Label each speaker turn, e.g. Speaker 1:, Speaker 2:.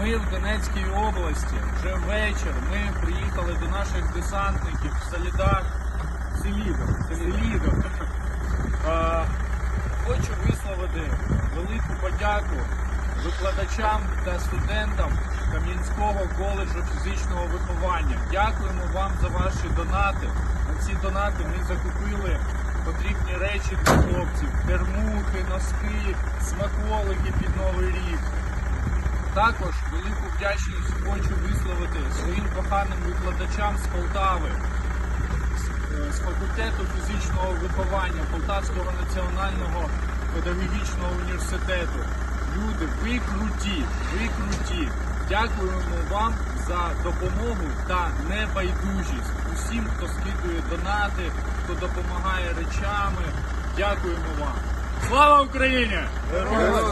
Speaker 1: Ми в Донецькій області вже вечір. Ми приїхали до наших десантників в Солідар. Е, Хочу висловити велику подяку викладачам та студентам Кам'янського коледжу фізичного виховання. Дякуємо вам за ваші донати. На ці донати ми закупили потрібні речі для хлопців: термухи, носки, смаколики під новий рік. Також велику вдячність хочу висловити своїм коханим викладачам з Полтави, з- з факультету фізичного виховання Полтавського національного педагогічного університету. Люди, ви круті, ви круті. Дякуємо вам за допомогу та небайдужість. Усім, хто скидує донати, хто допомагає речами. Дякуємо вам. Слава Україні!
Speaker 2: Героям!